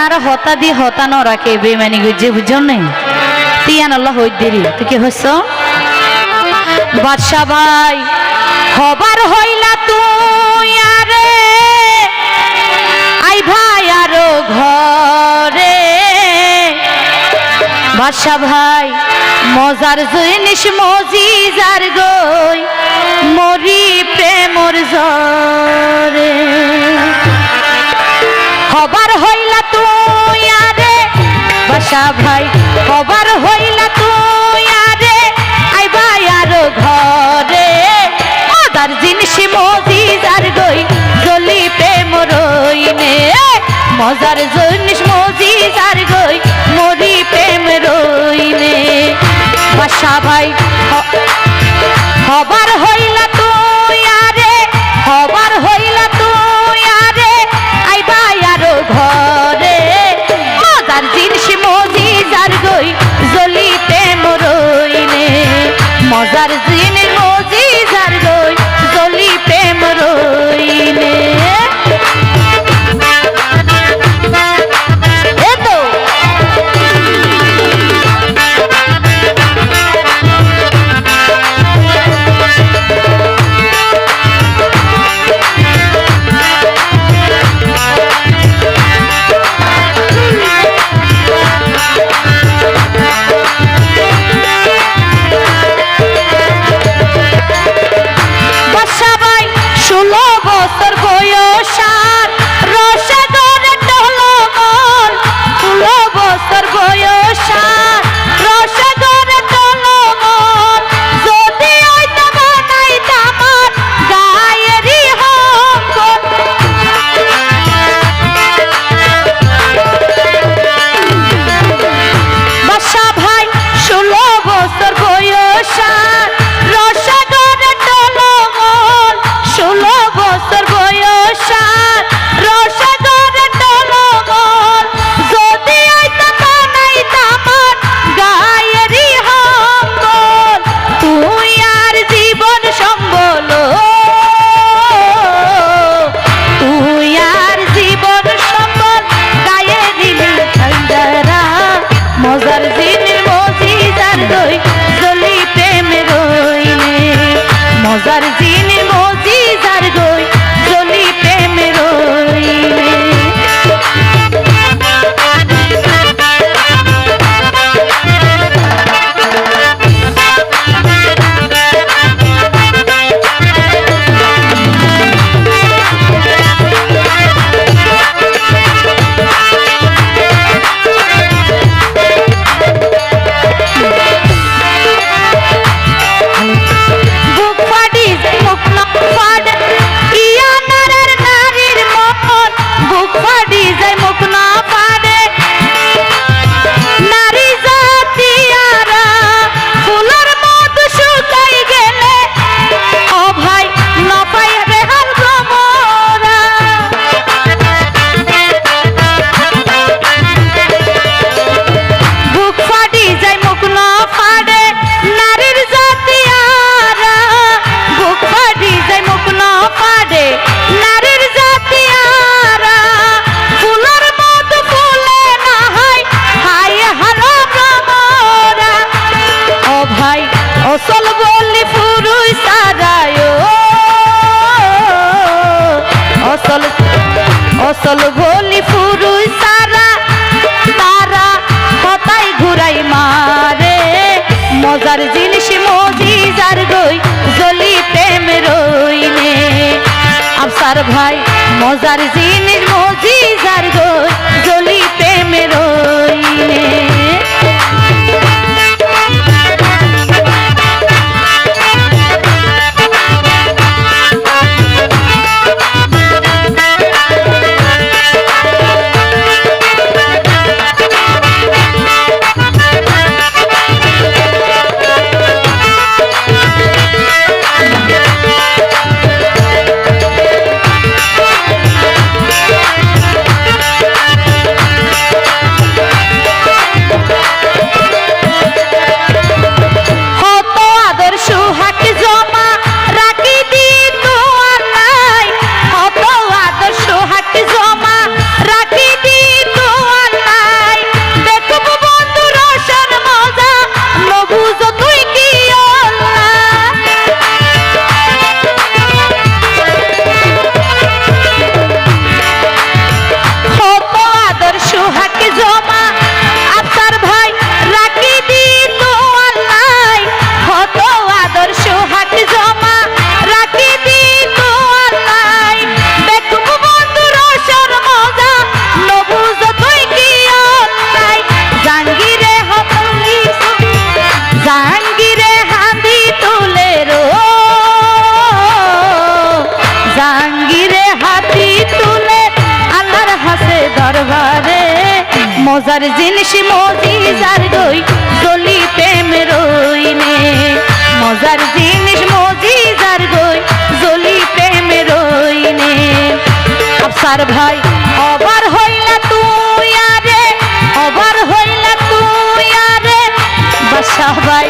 আর হতা দি হতা ন রাখে বেমানি গুজে বুঝো নেই। তিয়ান আল্লাহ হই দেরি তুই কি হইছ বাদশা ভাই খবর হইলা তুই আরে আই ভাই আরও ঘরে বাদশা ভাই মজার জিনিস মজিজার গই মরি বাসা ভাই, খবর হইলা তুই আরে আই ভাই আরও ঘরে। মজার জিনিস মজিজার গই জলি প্রেম রইনে মজার জিনিস মজিজার গই, মরি প্রেম রইনে। বাসা ভাই খবর হইলা মজার জিনিস অসল ভোলি পুরুষ সারা তারা কথাই ঘুরাই মারে। মজার জিনিস মজিজার গই, জলি প্রেম রইনে। আফসার ভাই, মজার জিনিস মজিজার গই, জলি প্রেম রইনে। মজার জিনিস মজিজার রই জলি প্রেম রই নে মজার জিনিস মজিজার গই জলি প্রেম রই নে আফসার ভাই, অবার হইলা তুই আরে, অবার হইলা তুই আরে। বাসা ভাই